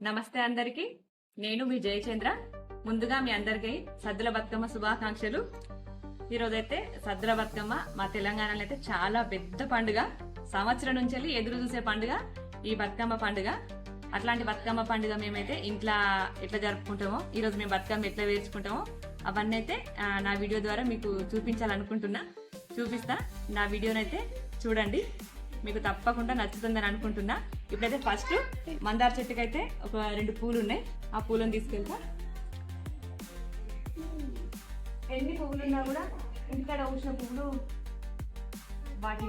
నమస్తే అందరికి. నేను మీ జయచంద్ర. ముందుగా మీ అందరికీ సద్దుల బతుకమ్మ శుభాకాంక్షలు. ఈరోజైతే సద్దుల బతుకమ్మ మా తెలంగాణలో అయితే చాలా పెద్ద పండుగ. సంవత్సరం నుంచి వెళ్ళి ఎదురు చూసే పండుగ ఈ బతుకమ్మ పండుగ. అట్లాంటి బతుకమ్మ పండుగ మేమైతే ఇంట్లో ఎట్లా జరుపుకుంటామో ఈరోజు మేము బతుకమ్మ ఎట్లా వేర్చుకుంటామో అవన్నీ అయితే నా వీడియో ద్వారా మీకు చూపించాలనుకుంటున్నా. చూపిస్తా నా వీడియోనైతే చూడండి. మీకు తప్పకుండా నచ్చుతుందని అనుకుంటున్నా. ఇప్పుడైతే ఫస్ట్ మందార చెట్టుకి అయితే ఒక రెండు పూలు ఉన్నాయి ఆ పూలను తీసుకెళ్తా. ఎన్ని పువ్వులు ఉన్నా కూడా ఇంటికాడ ఊసిన పువ్వులు వాటి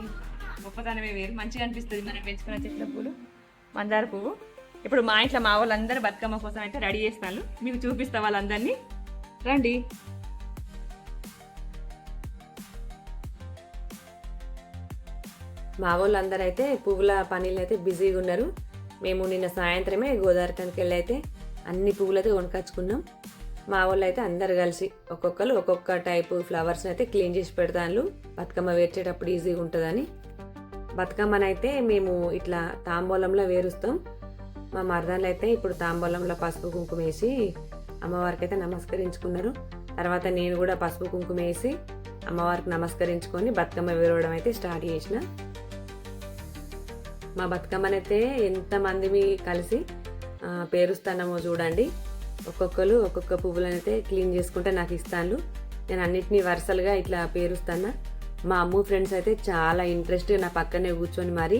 గొప్పతనమే వేరు. మంచిగా అనిపిస్తుంది మనం పెంచుకున్న చెట్ల పూలు. మందార పువ్వు. ఇప్పుడు మా ఇంట్లో మా వాళ్ళందరూ బతుకమ్మ కోసం అయితే రెడీ చేస్తాను మీకు చూపిస్తా వాళ్ళందరినీ. రండి. మా వాళ్ళందరూ అయితే పువ్వుల పనిలో అయితే బిజీగా ఉన్నారు. మేము నిన్న సాయంత్రమే గోదావరి వెళ్ళి అయితే అన్ని పువ్వులు అయితే కొనుకొచ్చుకున్నాం. మా వాళ్ళు అయితే అందరు కలిసి ఒక్కొక్కరు ఒక్కొక్క టైపు ఫ్లవర్స్ అయితే క్లీన్ చేసి పెడతాను బతుకమ్మ వేర్చేటప్పుడు ఈజీగా ఉంటుందని. బతుకమ్మనైతే మేము ఇట్లా తాంబూలంలో వేరుస్తాం. మా మరదాలు అయితే ఇప్పుడు తాంబూలంలో పసుపు కుంకుమ వేసి అమ్మవారికి అయితే నమస్కరించుకున్నారు. తర్వాత నేను కూడా పసుపు కుంకుమ వేసి అమ్మవారికి నమస్కరించుకొని బతుకమ్మ వేరవడం అయితే స్టార్ట్ చేసిన. మా బతుకమ్మనైతే ఎంతమంది కలిసి పేరుస్తానమో చూడండి. ఒక్కొక్కరు ఒక్కొక్క పువ్వులనైతే క్లీన్ చేసుకుంటే నాకు ఇస్తాను నేను అన్నిటినీ వరుసలుగా ఇట్లా పేరుస్తాను మా అమ్ము ఫ్రెండ్స్ అయితే చాలా ఇంట్రెస్ట్ నా పక్కనే కూర్చొని మరి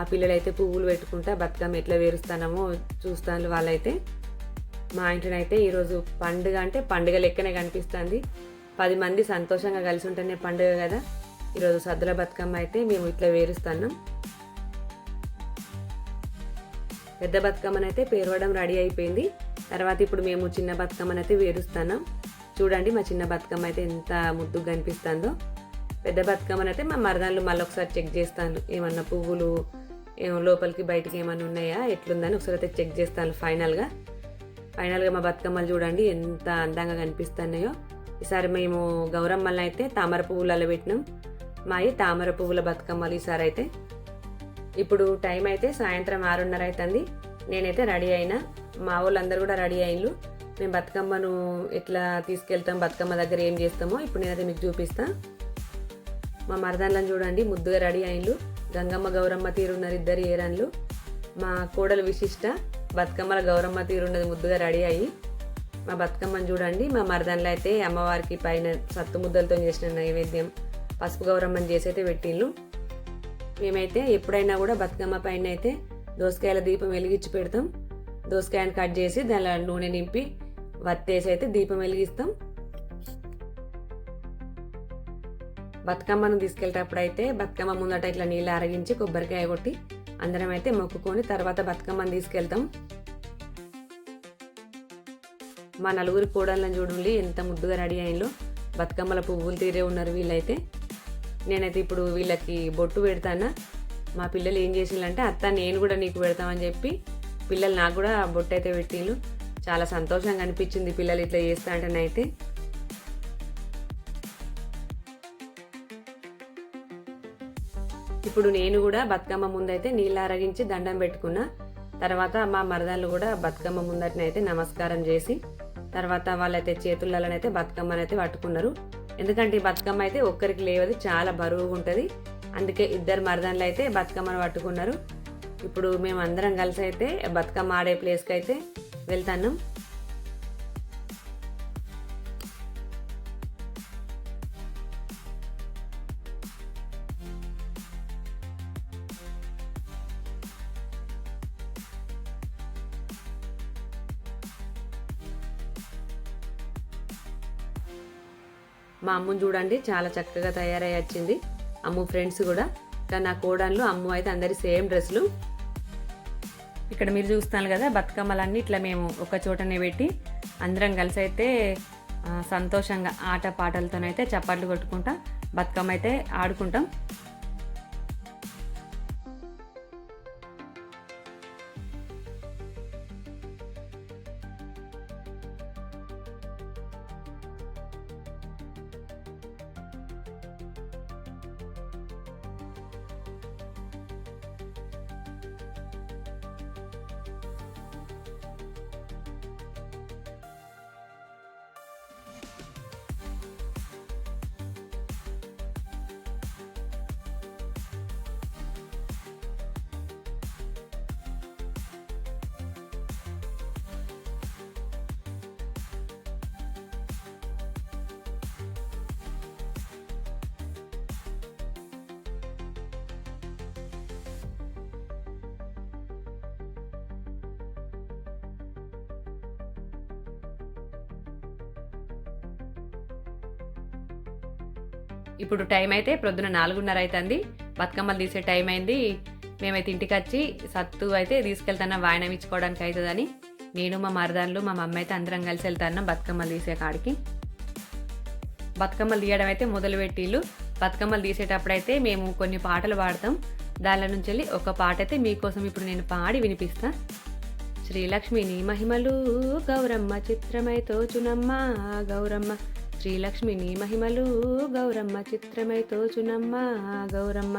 ఆ పిల్లలైతే పువ్వులు పెట్టుకుంటా బతుకమ్మ ఎట్లా వేరుస్తానమో చూస్తాను వాళ్ళైతే. మా ఇంట్లోనైతే ఈరోజు పండుగ అంటే పండుగ లెక్కనే కనిపిస్తుంది. పది మంది సంతోషంగా కలిసి ఉంటేనే పండుగ కదా. ఈరోజు సద్దుల బతుకమ్మ అయితే మేము ఇట్లా వేరుస్తున్నాం పెద్ద బతుకమ్మనైతే పేరవడం రెడీ అయిపోయింది. తర్వాత ఇప్పుడు మేము చిన్న బతుకమ్మనైతే వేరుస్తున్నాం. చూడండి మా చిన్న బతుకమ్మ అయితే ఎంత ముద్దుగా కనిపిస్తుందో పెద్ద బతుకమ్మనైతే మా మరదాళ్ళు మళ్ళీ ఒకసారి చెక్ చేస్తాను. ఏమన్నా పువ్వులు లోపలికి బయటికి ఏమన్నా ఉన్నాయా ఎట్లుందని ఒకసారి అయితే చెక్ చేస్తాను ఫైనల్గా ఫైనల్గా మా బతుకమ్మలు చూడండి ఎంత అందంగా కనిపిస్తున్నాయో. ఈసారి మేము గౌరమ్మల్ని అయితే తామర పువ్వులలో పెట్టినాం. మాయి తామర పువ్వుల బతుకమ్మలు ఈసారి అయితే. ఇప్పుడు టైం అయితే సాయంత్రం ఆరున్నర అవుతుంది నేనైతే రెడీ అయినా. మా వాళ్ళందరూ కూడా రెడీ అయినారు మేము బతుకమ్మను ఎట్లా తీసుకెళ్తాం బతుకమ్మ దగ్గర ఏం చేస్తామో ఇప్పుడు నేనైతే మీకు చూపిస్తాను మా మరదాన్లను చూడండి ముద్దుగా రెడీ అయిండ్రు గంగమ్మ గౌరమ్మ తీరున్నారు ఇద్దరు ఏరన్లు. మా కోడలు విశిష్ట బతుకమ్మల గౌరమ్మ తీరున్నది ముద్దుగా రెడీ అయ్యి. మా బతుకమ్మను చూడండి మా మరదాన్లు అయితే అమ్మవారికి పైన సత్తు ముద్దలతో చేసిన నైవేద్యం పసుపు గౌరమ్మని చేసి అయితే పెట్టిండ్రు మేమైతే ఎప్పుడైనా కూడా బతుకమ్మ పైన అయితే దోసకాయల దీపం వెలిగించి పెడతాం. దోసకాయని కట్ చేసి దానిలో నూనె నింపి వత్తేసి అయితే దీపం వెలిగిస్తాం. బతుకమ్మను తీసుకెళ్ళేటప్పుడు అయితే బతుకమ్మ ముందట ఇట్లా నీళ్ళు అరగించి కొబ్బరికాయ కొట్టి అందరం అయితే మొక్కుకొని తర్వాత బతుకమ్మను తీసుకెళ్తాం. మా నలుగురి కోడళ్ళని చూడండి ఎంత ముద్దుగా రెడీ అయిందో బతుకమ్మల పువ్వులు తీరే ఉన్నారు వీళ్ళైతే. నేనైతే ఇప్పుడు వీళ్ళకి బొట్టు పెడతానా. మా పిల్లలు ఏం చేసిందంటే అత్త నేను కూడా నీకు పెడతామని చెప్పి పిల్లలు నాకు కూడా బొట్టు అయితే పెట్టిండ్రు చాలా సంతోషంగా అనిపించింది పిల్లలు ఇట్లా చేస్తా అంటేనైతే ఇప్పుడు నేను కూడా బతుకమ్మ ముందైతే నీళ్ళు అరగించి దండం పెట్టుకున్నా. తర్వాత మా మరదాళ్ళు కూడా బతుకమ్మ ముందటనైతే నమస్కారం చేసి తర్వాత వాళ్ళైతే చేతులలోనైతే బతుకమ్మనైతే పట్టుకున్నారు. ఎందుకంటే ఈ బతుకమ్మ అయితే ఒక్కరికి లేవది చాలా బరువుగా ఉంటుంది. అందుకే ఇద్దరు మరదాన్లు అయితే బతుకమ్మను పట్టుకున్నారు. ఇప్పుడు మేము అందరం కలిసి అయితే బతుకమ్మ ఆడే ప్లేస్కి అయితే వెళ్తాను మా అమ్మని చూడండి చాలా చక్కగా తయారై వచ్చింది. అమ్ము ఫ్రెండ్స్ కూడా. కానీ నా కోడళ్ళు అమ్ము అయితే అందరి సేమ్ డ్రెస్సులు ఇక్కడ మీరు చూస్తాను కదా బతుకమ్మలన్నీ ఇట్లా మేము ఒక చోటనే పెట్టి అందరం కలిసి అయితే సంతోషంగా ఆట పాటలతోనైతే చప్పట్లు కొట్టుకుంటా బతుకమ్మ అయితే ఆడుకుంటాం. ఇప్పుడు టైం అయితే ప్రొద్దున నాలుగున్నర అవుతుంది బతుకమ్మలు తీసే టైం అయింది. మేమైతే ఇంటికి వచ్చి సత్తు అయితే తీసుకెళ్తాను వాయనం ఇచ్చుకోవడానికి అవుతుందని నేను మా మరదాన్లు మా మమ్మీ అయితే అందరం కలిసి వెళ్తాను బతుకమ్మలు తీసే కాడికి. బతుకమ్మలు తీయడం అయితే మొదలుపెట్టిళ్ళు బతుకమ్మలు తీసేటప్పుడైతే మేము కొన్ని పాటలు పాడతాం. దానిలో నుంచి వెళ్ళి ఒక పాట అయితే మీకోసం ఇప్పుడు నేను పాడి వినిపిస్తా. శ్రీలక్ష్మిని మహిమలు గౌరమ్మ చిత్రమై తోచునమ్మ గౌరమ్మ. శ్రీలక్ష్మి నీ మహిమలు గౌరమ్మ చిత్రమై తోచునమ్మ గౌరమ్మ.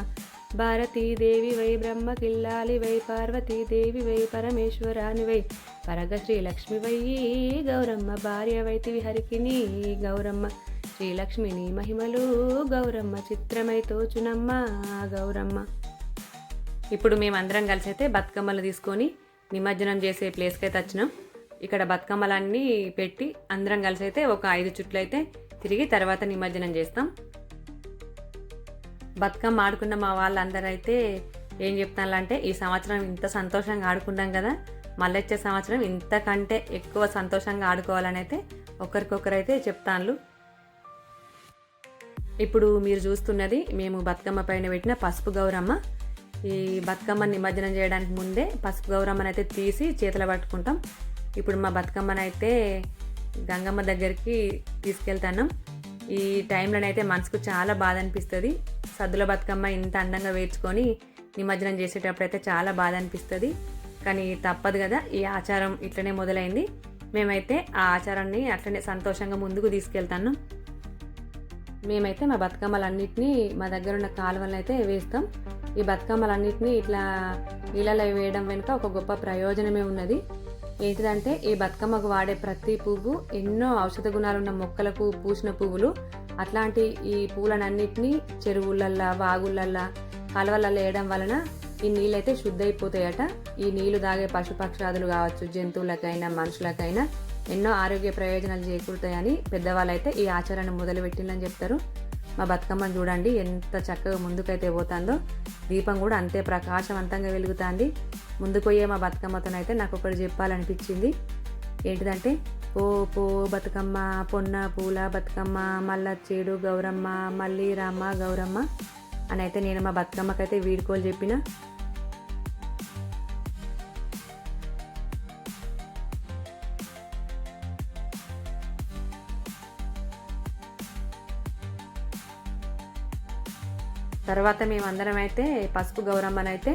భారతీదేవి వై బ్రహ్మ కిల్లాలి వై పార్వతీదేవి వై పరమేశ్వరాని వై. పరగ శ్రీలక్ష్మి వై గౌరమ్మ భార్య వైతివి హరికిని గౌరమ్మ. శ్రీలక్ష్మి నీ మహిమలు గౌరమ్మ చిత్రమై తోచునమ్మ గౌరమ్మ. ఇప్పుడు మేమందరం కలిసి అయితే బతుకమ్మలు తీసుకొని నిమజ్జనం చేసే ప్లేస్కి అయితే వచ్చినాం. ఇక్కడ బతుకమ్మలన్నీ పెట్టి అందరం కలిసి అయితే ఒక ఐదు చుట్లు అయితే తిరిగి తర్వాత నిమజ్జనం చేస్తాం. బతుకమ్మ ఆడుకున్న మా వాళ్ళందరూ అయితే ఏం చెప్తానంటే ఈ సంవత్సరం ఇంత సంతోషంగా ఆడుకున్నాం కదా మళ్ళీ వచ్చే సంవత్సరం ఇంతకంటే ఎక్కువ సంతోషంగా ఆడుకోవాలని అయితే ఒకరికొకరైతే చెప్తాను ఇప్పుడు మీరు చూస్తున్నది మేము బతుకమ్మ పైన పెట్టిన పసుపు గౌరమ్మ. ఈ బతుకమ్మ నిమజ్జనం చేయడానికి ముందే పసుపు గౌరమ్మని అయితే తీసి చేతులు పట్టుకుంటాం. ఇప్పుడు మా బతుకమ్మనైతే గంగమ్మ దగ్గరికి తీసుకెళ్తాను. ఈ టైంలోనైతే మనసుకు చాలా బాధ అనిపిస్తుంది సద్దుల బతుకమ్మ ఇంత అందంగా వేర్చుకొని నిమజ్జనం చేసేటప్పుడు అయితే చాలా బాధ అనిపిస్తుంది కానీ తప్పదు కదా ఈ ఆచారం ఇట్లనే మొదలైంది. మేమైతే ఆ ఆచారాన్ని అట్లనే సంతోషంగా ముందుకు తీసుకెళ్తాను. మేమైతే మా బతుకమ్మలన్నింటినీ మా దగ్గర ఉన్న కాలువలను అయితే వేస్తాం. ఈ బతుకమ్మలన్నింటినీ ఇట్లా నీళ్ళలో వేయడం వెనుక ఒక గొప్ప ప్రయోజనమే ఉన్నది. ఏంటిదంటే ఈ బతుకమ్మకు వాడే ప్రతి పువ్వు ఎన్నో ఔషధ గుణాలున్న మొక్కలకు పూసిన పువ్వులు. అట్లాంటి ఈ పూలనన్నిటినీ చెరువులల్లా వాగులల్లా కాలువలల్లో వేయడం వలన ఈ నీళ్ళైతే శుద్ధైపోతాయట. ఈ నీళ్ళు తాగే పశుపక్షాదులు కావచ్చు జంతువులకైనా మనుషులకైనా ఎన్నో ఆరోగ్య ప్రయోజనాలు చేకూరుతాయని పెద్దవాళ్ళు అయితే ఈ ఆచారాన్ని మొదలుపెట్టిందని చెప్తారు. మా బతుకమ్మను చూడండి ఎంత చక్కగా ముందుకైతే పోతుందో. దీపం కూడా అంతే ప్రకాశవంతంగా వెలుగుతుంది. ముందుకు పోయే మా బతుకమ్మతోనైతే నాకు ఒకటి చెప్పాలనిపించింది. ఏంటిదంటే ఓ పో బతుకమ్మ పొన్న పూల బతుకమ్మ మల్లచ్చేడు గౌరమ్మ మల్లి రామ గౌరమ్మ అని అయితే నేను మా బతుకమ్మకైతే వీడుకోలు చెప్పిన. తర్వాత మేమందరం అయితే పసుపు గౌరమ్మనైతే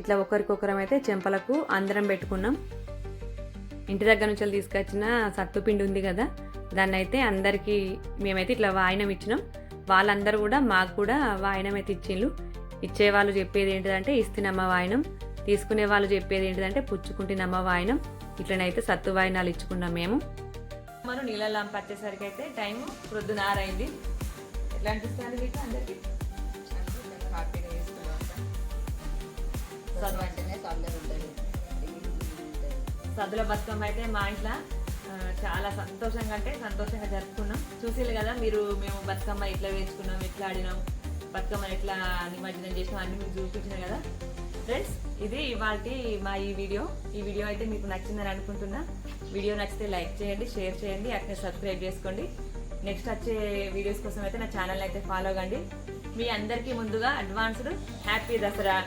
ఇట్లా ఒకరికొకరం అయితే చెంపలకు అందరం పెట్టుకున్నాం. ఇంటి దగ్గర నుంచి వెళ్ళి తీసుకొచ్చిన సత్తుపిండి ఉంది కదా దాన్ని అయితే అందరికీ మేమైతే ఇట్లా వాయినం ఇచ్చినాం. వాళ్ళందరూ కూడా మాకు కూడా వాయినం అయితే ఇచ్చిండ్రు. ఇచ్చేవాళ్ళు చెప్పేది ఏంటిదంటే ఇస్తున్నమ్మ వాయినం. తీసుకునే వాళ్ళు చెప్పేది ఏంటిదంటే పుచ్చుకుంటున్నమ్మ వాయినం. ఇట్లనైతే సత్తు వాయినాలు ఇచ్చుకున్నాం మేము. మనం నీళ్ళ పట్టేసరికి అయితే టైం ప్రొద్దున ఆరైంది. ఎట్లా అనిపిస్తుంది మీకు అందరికీ? చదువు సద్దుల బతుకమ్మ అయితే మా ఇంట్లో చాలా సంతోషంగా అంటే సంతోషంగా జరుపుకున్నాం. చూసేది కదా మీరు మేము బతుకమ్మ ఇట్లా వేసుకున్నాం ఇట్లా ఆడినాం బతుకమ్మ ఎట్లా నిమజ్జనం చేసినాం అన్ని మీకు చూపించినాం కదా. ఫ్రెండ్స్ ఇది ఇవాళ మా ఈ వీడియో. ఈ వీడియో అయితే మీకు నచ్చిందని అనుకుంటున్నా. వీడియో నచ్చితే లైక్ చేయండి షేర్ చేయండి అట్లనే సబ్స్క్రైబ్ చేసుకోండి. నెక్స్ట్ వచ్చే వీడియోస్ కోసం అయితే నా ఛానల్ అయితే ఫాలో కండి. మీ అందరికీ ముందుగా అడ్వాన్స్డ్ హ్యాపీ దసరా.